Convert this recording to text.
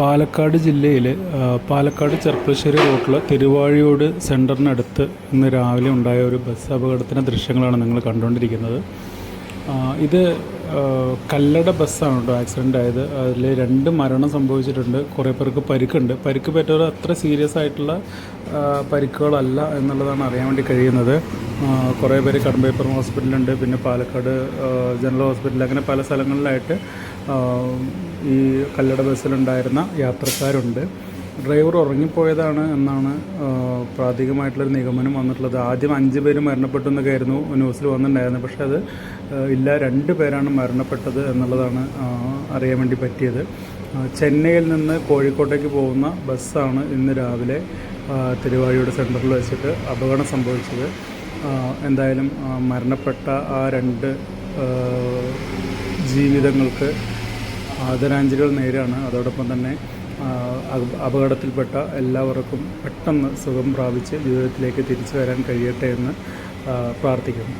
പാലക്കാട് ജില്ലയിൽ പാലക്കാട് ചെർപ്പശ്ശേരി റൂട്ടിൽ തിരുവാഴിയോട് സെന്ററിനടുത്ത് ഇന്ന് രാവിലെ ഉണ്ടായ ഒരു ബസ് അപകടത്തിന്റെ ദൃശ്യങ്ങളാണ് നിങ്ങൾ കണ്ടുകൊണ്ടിരിക്കുന്നത്. ഇത് കല്ലട ബസ്സാണ് കേട്ടോ ആക്സിഡന്റ് ആയത്. അതിൽ രണ്ട് മരണം സംഭവിച്ചിട്ടുണ്ട്. കുറേ പേർക്ക് പരിക്കുണ്ട്. പരിക്ക് പറ്റവർ അത്ര സീരിയസ് ആയിട്ടുള്ള പരിക്കുകളല്ല എന്നുള്ളതാണ് അറിയാൻ വേണ്ടി കഴിയുന്നത്. കുറേ പേര് കടമ്പേപ്പുറം ഹോസ്പിറ്റലുണ്ട് പിന്നെ പാലക്കാട് ജനറൽ ഹോസ്പിറ്റൽ അങ്ങനെ പല സ്ഥലങ്ങളിലായിട്ട് ഈ കല്ലട ബസ്സിലുണ്ടായിരുന്ന യാത്രക്കാരുണ്ട്. ഡ്രൈവർ ഉറങ്ങിപ്പോയതാണ് എന്നാണ് പ്രാഥമികമായിട്ടുള്ളൊരു നിഗമനം വന്നിട്ടുള്ളത്. ആദ്യം അഞ്ച് പേര് മരണപ്പെട്ടു എന്നൊക്കെ ആയിരുന്നു ന്യൂസിൽ വന്നിട്ടുണ്ടായിരുന്നത്. പക്ഷേ അത് ഇല്ല രണ്ട് പേരാണ് മരണപ്പെട്ടത് എന്നുള്ളതാണ് അറിയാൻ വേണ്ടി പറ്റിയത്. ചെന്നൈയിൽ നിന്ന് കോഴിക്കോട്ടേക്ക് പോകുന്ന ബസ്സാണ് ഇന്ന് രാവിലെ തിരുവാഴിയുടെ സെന്ററിൽ വെച്ചിട്ട് അപകടം സംഭവിച്ചത്. എന്തായാലും മരണപ്പെട്ട ആ രണ്ട് ജീവിതങ്ങൾക്ക് ആദരാഞ്ജലികൾ നേരാണ്. അതോടൊപ്പം തന്നെ അപകടത്തിൽപ്പെട്ട എല്ലാവർക്കും പെട്ടെന്ന് സുഖം പ്രാപിച്ച് ജീവിതത്തിലേക്ക് തിരിച്ചു വരാൻ കഴിയട്ടെ എന്ന് പ്രാർത്ഥിക്കുന്നു.